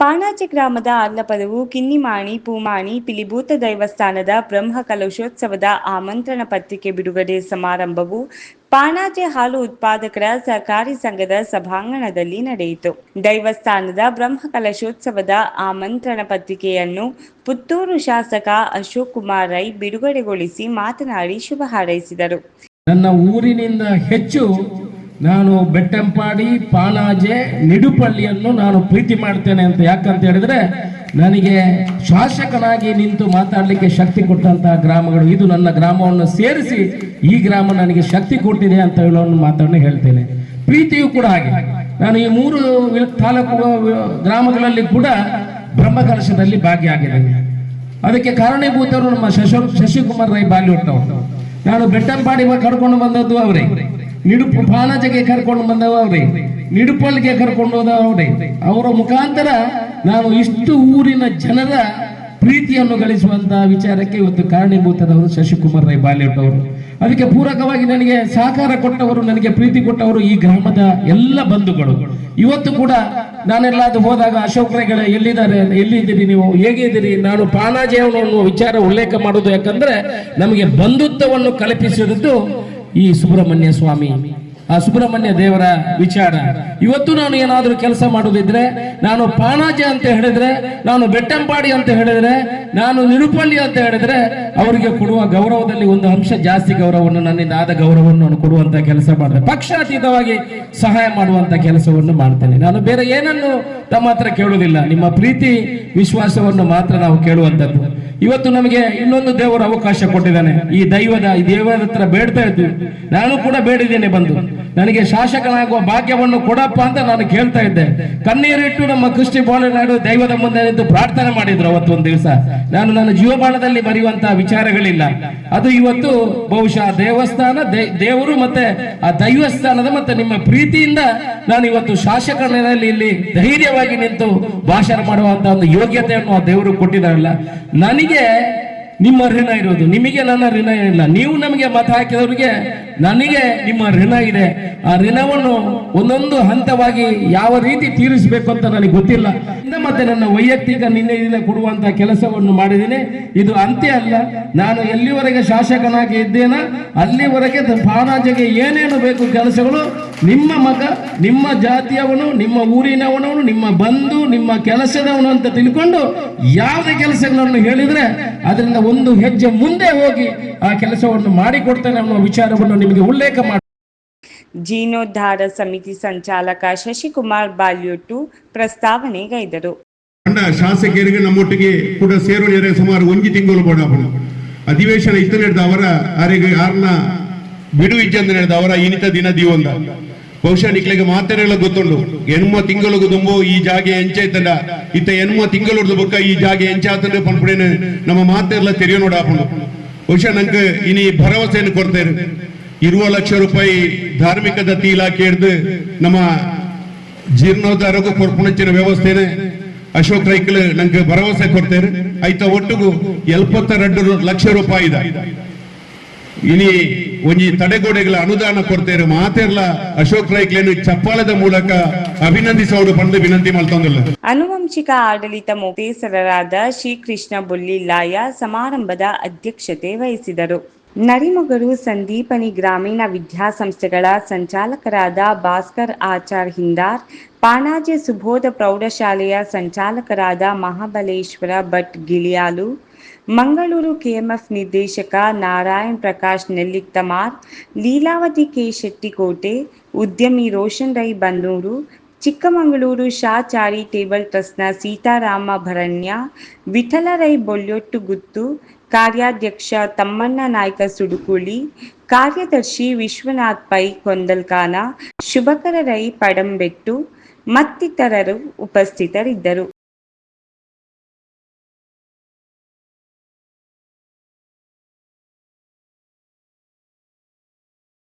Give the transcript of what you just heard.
ಪಾಣಾಜೆ ಗ್ರಾಮದ ಅಲ್ಲಪದವು ಕಿನ್ನಿಮಾಣಿ, ಪೂಮಾಣಿ, ಪಿಲಿಭೂತ ದೈವಸ್ಥಾನದ ಬ್ರಹ್ಮ ಕಲಶೋತ್ಸವದ ಆಮಂತ್ರಣ ಪತ್ರಿಕೆ ಬಿಡುಗಡೆ ಸಮಾರಂಭವು ಪಾಣಾಜೆ ಹಾಲು ಉತ್ಪಾದಕರ ಸಹಕಾರಿ ಸಂಘದ ಸಭಾಂಗಣದಲ್ಲಿ ನಡೆಯಿತು. ದೈವಸ್ಥಾನದ ಬ್ರಹ್ಮ ಕಲಶೋತ್ಸವದ ಆಮಂತ್ರಣ ಪತ್ರಿಕೆಯನ್ನು ಪುತ್ತೂರು ಶಾಸಕ ಅಶೋಕ್ ಕುಮಾರ್ ರೈ ಬಿಡುಗಡೆಗೊಳಿಸಿ ಮಾತನಾಡಿ ಶುಭ ಹಾರೈಸಿದರು. ನನ್ನ ಊರಿನಿಂದ ಹೆಚ್ಚು ನಾನು ಬೆಟ್ಟಂಪಾಡಿ ಪಾಲಾಜೆ ನಿಡುಪಳ್ಳಿಯನ್ನು ನಾನು ಪ್ರೀತಿ ಮಾಡ್ತೇನೆ ಅಂತ ಯಾಕಂತ ಹೇಳಿದ್ರೆ, ನನಗೆ ಶಾಸಕನಾಗಿ ನಿಂತು ಮಾತಾಡಲಿಕ್ಕೆ ಶಕ್ತಿ ಕೊಟ್ಟಂತಹ ಗ್ರಾಮಗಳು. ಇದು ನನ್ನ ಗ್ರಾಮವನ್ನು ಸೇರಿಸಿ ಈ ಗ್ರಾಮ ನನಗೆ ಶಕ್ತಿ ಕೊಟ್ಟಿದೆ ಅಂತ ಹೇಳೋ ಮಾತನ್ನು ಹೇಳ್ತೇನೆ. ಪ್ರೀತಿಯು ಕೂಡ ಹಾಗೆ. ನಾನು ಈ ಮೂರು ತಾಲೂಕು ಗ್ರಾಮಗಳಲ್ಲಿ ಕೂಡ ಬ್ರಹ್ಮಕಲಶದಲ್ಲಿ ಭಾಗಿಯಾಗಿದ್ದೇನೆ. ಅದಕ್ಕೆ ಕಾರಣೀಭೂತರು ನಮ್ಮ ಶಶಿ ಶಶಿಕುಮಾರ್ ರೈ ಬಾಲಿವುಡ್ ಅವರು ನಾನು ಬೆಟ್ಟಂಪಾಡಿ ಕರ್ಕೊಂಡು ಬಂದದ್ದು ಅವರೇ. ನಿಡುಪು ಬಾಲಾಜಿಗೆ ಕರ್ಕೊಂಡು ಬಂದವ ನಿಡುಪಳ್ಳಿಗೆ ನಿಡುಪಲ್ಲಿಗೆ ಕರ್ಕೊಂಡು ಹೋದವ್ರಿ, ಅವರೇ ಮುಖಾಂತರ ನಾನು ಇಷ್ಟು ಊರಿನ ಜನರ ಪ್ರೀತಿಯನ್ನು ಗಳಿಸುವಂತಹ ವಿಚಾರಕ್ಕೆ ಇವತ್ತು ಕಾರಣೀಭೂತದವರು ಶಶಿಕುಮಾರ್ ರೈ ಬಾಲಿವುಡ್ ಅದಕ್ಕೆ ಪೂರಕವಾಗಿ ನನಗೆ ಸಹಕಾರ ಕೊಟ್ಟವರು, ನನಗೆ ಪ್ರೀತಿ ಕೊಟ್ಟವರು ಈ ಗ್ರಾಮದ ಎಲ್ಲ ಬಂಧುಗಳು. ಇವತ್ತು ಕೂಡ ನಾನೆಲ್ಲಾದ್ರೂ ಹೋದಾಗ ಅಶೋಕ್ ರೈಗಳ ಎಲ್ಲಿದ್ದಾರೆ ಎಲ್ಲಿದ್ದೀರಿ ನೀವು ಹೇಗಿದ್ದೀರಿ ನಾನು ಪಾನಾಜಿಯವನು ಅನ್ನುವ ವಿಚಾರ ಉಲ್ಲೇಖ ಮಾಡೋದು ಯಾಕಂದ್ರೆ ನಮಗೆ ಬಂಧುತ್ವವನ್ನು ಕಲ್ಪಿಸಿರುವುದು ಈ ಸುಬ್ರಹ್ಮಣ್ಯ ಸ್ವಾಮಿ. ಆ ಸುಬ್ರಹ್ಮಣ್ಯ ದೇವರ ವಿಚಾರ. ಇವತ್ತು ನಾನು ಏನಾದರೂ ಕೆಲಸ ಮಾಡುದಿದ್ರೆ, ನಾನು ಪಾನಾಜೆ ಅಂತ ಹೇಳಿದ್ರೆ, ನಾನು ಬೆಟ್ಟಂಪಾಡಿ ಅಂತ ಹೇಳಿದ್ರೆ, ನಾನು ನಿರುಪಳ್ಳಿ ಅಂತ ಹೇಳಿದ್ರೆ, ಅವರಿಗೆ ಕೊಡುವ ಗೌರವದಲ್ಲಿ ಒಂದು ಅಂಶ ಜಾಸ್ತಿ ಗೌರವವನ್ನು, ನನ್ನಿಂದ ಆದ ಗೌರವವನ್ನು ನಾನು ಕೊಡುವಂತ ಕೆಲಸ ಮಾಡಿದೆ. ಪಕ್ಷಾತೀತವಾಗಿ ಸಹಾಯ ಮಾಡುವಂತ ಕೆಲಸವನ್ನು ಮಾಡ್ತೇನೆ. ನಾನು ಬೇರೆ ಏನನ್ನು ತಮ್ಮ ಹತ್ರ ಕೇಳುವುದಿಲ್ಲ. ನಿಮ್ಮ ಪ್ರೀತಿ, ವಿಶ್ವಾಸವನ್ನು ಮಾತ್ರ ನಾವು ಕೇಳುವಂತದ್ದು ಇವತ್ತು ನಮಗೆ ಇನ್ನೊಂದು ದೇವರು ಅವಕಾಶ ಕೊಟ್ಟಿದ್ದಾನೆ. ಈ ದೈವದ, ಈ ದೇವರ ಹತ್ರ ಬೇಡ್ತಾ ಇದ್ವಿ. ನಾನು ಕೂಡ ಬೇಡಿದ್ದೇನೆ ಬಂದು. ನನಗೆ ಶಾಸಕನಾಗುವ ಭಾಗ್ಯವನ್ನು ಕೊಡಪ್ಪ ಅಂತ ನಾನು ಕೇಳ್ತಾ ಇದ್ದೆ. ಕಣ್ಣೀರಿಟ್ಟು ನಮ್ಮ ಕೃಷ್ಣ ಬಾಳನಾಡು ದೈವದ ಮುಂದೆ ನಿಂತು ಪ್ರಾರ್ಥನೆ ಮಾಡಿದ್ರು ಅವತ್ತು ಒಂದು ದಿವಸ. ನಾನು ನನ್ನ ಜೀವಮಾನದಲ್ಲಿ ಬರೆಯುವಂತಹ ವಿಚಾರಗಳಿಲ್ಲ. ಅದು ಇವತ್ತು ಬಹುಶಃ ದೇವಸ್ಥಾನ ದೇವರು ಮತ್ತೆ ಆ ದೈವಸ್ಥಾನದ ಮತ್ತೆ ನಿಮ್ಮ ಪ್ರೀತಿಯಿಂದ ನಾನು ಇವತ್ತು ಶಾಸಕನಲ್ಲಿ ಇಲ್ಲಿ ಧೈರ್ಯವಾಗಿ ನಿಂತು ಭಾಷಣ ಮಾಡುವಂತಹ ಒಂದು ಯೋಗ್ಯತೆಯನ್ನು ಆ ದೇವರು ಕೊಟ್ಟಿದಾರಲ್ಲ ನನಗೆ ನಿಮ್ಮ ಋಣ ಇರೋದು. ನಿಮಗೆ ನನ್ನ ಋಣ ಇಲ್ಲ. ನೀವು ನಮಗೆ ಮತ ಹಾಕಿದವರಿಗೆ ನನಗೆ ನಿಮ್ಮ ಋಣ ಇದೆ. ಆ ಋಣವನ್ನು ಒಂದೊಂದು ಹಂತವಾಗಿ ಯಾವ ರೀತಿ ತೀರಿಸಬೇಕು ಅಂತ ನನಗೆ ಗೊತ್ತಿಲ್ಲ. ಮತ್ತೆ ನನ್ನ ವೈಯಕ್ತಿಕ ನಿನ್ನೆಯಿಂದ ಕೊಡುವಂತ ಕೆಲಸವನ್ನು ಮಾಡಿದ್ದೀನಿ. ಇದು ಅಂತ್ಯ ಅಲ್ಲ. ನಾನು ಎಲ್ಲಿವರೆಗೆ ಶಾಸಕನಾಗಿ ಇದ್ದೇನ, ಅಲ್ಲಿವರೆಗೆ ಪಾನಾಜೆಗೆ ಏನೇನು ಬೇಕು ಕೆಲಸಗಳು, ನಿಮ್ಮ ಮಗ, ನಿಮ್ಮ ಜಾತಿಯವನು, ನಿಮ್ಮ ಊರಿನವನು ನಿಮ್ಮ ಬಂಧು, ನಿಮ್ಮ ಕೆಲಸದವನು ಅಂತ ತಿಳ್ಕೊಂಡು ಯಾವುದೇ ಕೆಲಸಗಳನ್ನು ಹೇಳಿದ್ರೆ ಅದರಿಂದ ಒಂದು ಹೆಜ್ಜೆ ಮುಂದೆ ಹೋಗಿ ಆ ಕೆಲಸವನ್ನು ಮಾಡಿಕೊಡ್ತೇನೆ ಅನ್ನೋ ವಿಚಾರವನ್ನು ನಿಮಗೆ ಉಲ್ಲೇಖ ಮಾಡಿ ಜೀರ್ಣೋದ್ಧಾರ ಸಮಿತಿ ಸಂಚಾಲಕ ಶಶಿಕುಮಾರ್ ಬಾಲ್ಯೋಟು ಪ್ರಸ್ತಾವನೆಗೈದರು. ಶಾಸಕಿಯರಿಗೆ ಶಾಸಕರಿಗೆ ನಮ್ಮೊಟ್ಟಿಗೆ ಕೂಡ ಸೇರುವಳಿಯರೆ ಸುಮಾರು ಒಂಜಿ ತಿಂಗಳು ಬೋಡಾಪುಡು ಅಧಿವೇಶನ ಇತ್ತು ನಡೆದ ಅವರ ಅರೆಗೆ ಆರ್ನ ಬಿಡು ಇಜ್ಜಂದು ನಡೆದ ಅವರ ಇನಿತ ದಿನ ದಿವೊಂದ. ಬಹುಶಃ ನಿಕ್ಲೆಗೆ ಮಾತೆರೆಲ್ಲ ಗೊತ್ತುಂಡು ಎನ್ಮ ತಿಂಗಳು ದುಂಬು ಈ ಜಾಗೆ ಎಂಚೈತಂಡ ಇತ್ತ ಎನ್ಮ ತಿಂಗಳು ಬುಕ್ಕ ಈ ಜಾಗೆ ಎಂಚಾತಂಡು ಪನ್ಪುಡೇನು ನಮ್ಮ ಮಾತೆರ್ಲ ತೆರೆಯೋ ನೋಡಾಪುಂಡು ಬಹುಶಃ ನಂಗೆ ಇನಿ ಭರವಸೆಯನ್ನು ಕೊಡ್ತೇನೆ. ಇರುವ ಲಕ್ಷ ರೂಪಾಯಿ ಧಾರ್ಮಿಕ ದತ್ತಿ ಇಲಾಖೆ ಹಿಡಿದು ನಮ್ಮ ಜೀರ್ಣೋದ್ಧಾರಕ್ಕೂ ಕೊರ್ಪುಣಚ್ಚಿನ ವ್ಯವಸ್ಥೆನೆ ಅಶೋಕ್ ರೈಕಲ್ ನಂಗೆ ಭರವಸೆ ಕೊಡ್ತೇನೆ. ಆಯ್ತಾ ಒಟ್ಟಿಗೂ ಎಲ್ಪತ್ತೆರಡು ಲಕ್ಷ ರೂಪಾಯಿ ಇದೆ. ಇನಿ ಒಂಜಿ ತಡೆಗೋಡೆಗಳ ಅನುದಾನ ಕೊಡ್ತೇನೆ ಮಾತೆರ್ಲ ಅಶೋಕ್ ರೈಕ್ಲೇನು ಚಪ್ಪಾಳದ ಮೂಲಕ ಅಭಿನಂದಿಸೋಡು ಬಂದು ವಿನಂತಿ ಮಾಡ್ತಂದಿಲ್ಲ. ಅನುವಂಶಿಕ ಆಡಳಿತ ಮುಖೇಸರರಾದ ಶ್ರೀಕೃಷ್ಣ ಬುಲ್ಲಿಲ್ಲಾಯ ಸಮಾರಂಭದ ಅಧ್ಯಕ್ಷತೆ ವಹಿಸಿದರು. ನರಿಮೊಗರು ಸಂದೀಪನಿ ಗ್ರಾಮೀಣ ವಿದ್ಯಾಸಂಸ್ಥೆಗಳ ಸಂಚಾಲಕರಾದ ಭಾಸ್ಕರ್ ಆಚಾರ್ ಹಿಂದಾರ್ ಪಾಣಾಜೆ ಸುಬೋಧ ಪ್ರೌಢಶಾಲೆಯ ಸಂಚಾಲಕರಾದ ಮಹಾಬಲೇಶ್ವರ ಭಟ್ ಗಿಳಿಯಾಲು ಮಂಗಳೂರು ಕೆಎಂಎಫ್ ನಿರ್ದೇಶಕ ನಾರಾಯಣ್ ಪ್ರಕಾಶ್ ನೆಲ್ಲಿಕ್ತಮಾರ್ ಲೀಲಾವತಿ ಕೆ ಶೆಟ್ಟಿಕೋಟೆ, ಉದ್ಯಮಿ ರೋಷನ್ ರೈ ಬನ್ನೂರು, ಚಿಕ್ಕಮಗಳೂರು ಶಾ ಚಾರಿಟೇಬಲ್ ಟ್ರಸ್ಟ್ನ ಸೀತಾರಾಮ ಭರಣ್ಯ ವಿಠಲರೈ ಬೊಲ್ಯೊಟ್ಟು ಗುತ್ತು, ಕಾರ್ಯಾಧ್ಯಕ್ಷ ತಮ್ಮಣ್ಣ ನಾಯ್ಕ ಸುಡುಕುಳಿ, ಕಾರ್ಯದರ್ಶಿ ವಿಶ್ವನಾಥ್ ಪೈ ಕೊಂದಲ್ಕಾನ, ಶುಭಕರ ರೈ ಪಡಂಬೆಟ್ಟು ಮತ್ತಿತರರು ಉಪಸ್ಥಿತರಿದ್ದರು.